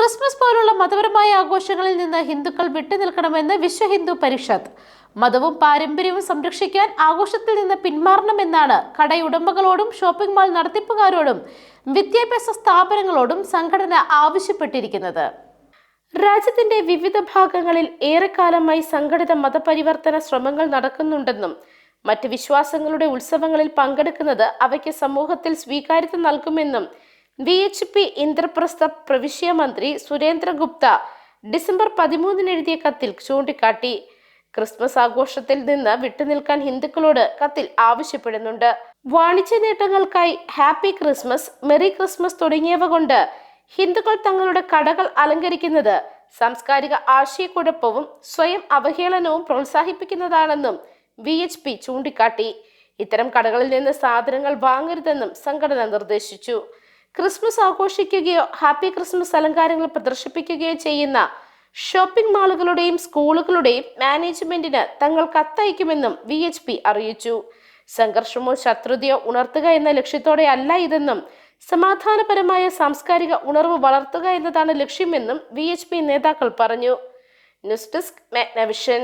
Christmas പോലുള്ള മതപരമായ ആഘോഷങ്ങളിൽ നിന്ന് ഹിന്ദുക്കൾ വിട്ടുനിൽക്കണമെന്ന് വിശ്വ ഹിന്ദു പരിഷത്ത്. മതവും പാരമ്പര്യവും സംരക്ഷിക്കാൻ ആഘോഷത്തിൽ നിന്ന് പിന്മാറണമെന്നാണ് കടയുടമകളോടും ഷോപ്പിംഗ് മാൾ നടത്തിപ്പുകാരോടും വിദ്യാഭ്യാസ സ്ഥാപനങ്ങളോടും സംഘടന ആവശ്യപ്പെട്ടിരിക്കുന്നത്. രാജ്യത്തിന്റെ വിവിധ ഭാഗങ്ങളിൽ ഏറെക്കാലമായി സംഘടിത മതപരിവർത്തന ശ്രമങ്ങൾ നടക്കുന്നുണ്ടെന്നും മറ്റ് വിശ്വാസങ്ങളുടെ ഉത്സവങ്ങളിൽ പങ്കെടുക്കുന്നത് അവയ്ക്ക് സമൂഹത്തിൽ സ്വീകാര്യത നൽകുമെന്നും വി എച്ച് പി ഇന്ദ്രപ്രസ്ഥ പ്രവിശ്യ മന്ത്രി സുരേന്ദ്ര ഗുപ്ത ഡിസംബർ പതിമൂന്നിന് എഴുതിയ കത്തിൽ ചൂണ്ടിക്കാട്ടി. ക്രിസ്മസ് ആഘോഷത്തിൽ നിന്ന് വിട്ടുനിൽക്കാൻ ഹിന്ദുക്കളോട് കത്തിൽ ആവശ്യപ്പെടുന്നുണ്ട്. വാണിജ്യ നേട്ടങ്ങൾക്കായി ഹാപ്പി ക്രിസ്മസ് മെറി ക്രിസ്മസ് തുടങ്ങിയവ കൊണ്ട് ഹിന്ദുക്കൾ തങ്ങളുടെ കടകൾ അലങ്കരിക്കുന്നത് സാംസ്കാരിക ആശയക്കുഴപ്പവും സ്വയം അവഹേളനവും പ്രോത്സാഹിപ്പിക്കുന്നതാണെന്നും വി എച്ച് പി ചൂണ്ടിക്കാട്ടി. ഇത്തരം കടകളിൽ നിന്ന് സാധനങ്ങൾ വാങ്ങരുതെന്നും സംഘടന നിർദ്ദേശിച്ചു. ക്രിസ്മസ് ആഘോഷിക്കുകയോ ഹാപ്പി ക്രിസ്മസ് അലങ്കാരങ്ങൾ പ്രദർശിപ്പിക്കുകയോ ചെയ്യുന്ന ഷോപ്പിംഗ് മാളുകളുടെയും സ്കൂളുകളുടെയും മാനേജ്മെന്റിന് തങ്ങൾ കത്തയക്കുമെന്നും വി എച്ച് പി അറിയിച്ചു. സംഘർഷമോ ശത്രുതയോ ഉണർത്തുക എന്ന ലക്ഷ്യത്തോടെ അല്ല ഇതെന്നും സമാധാനപരമായ സാംസ്കാരിക ഉണർവ് വളർത്തുക എന്നതാണ് ലക്ഷ്യമെന്നും വി നേതാക്കൾ പറഞ്ഞു. News desk Magnavision.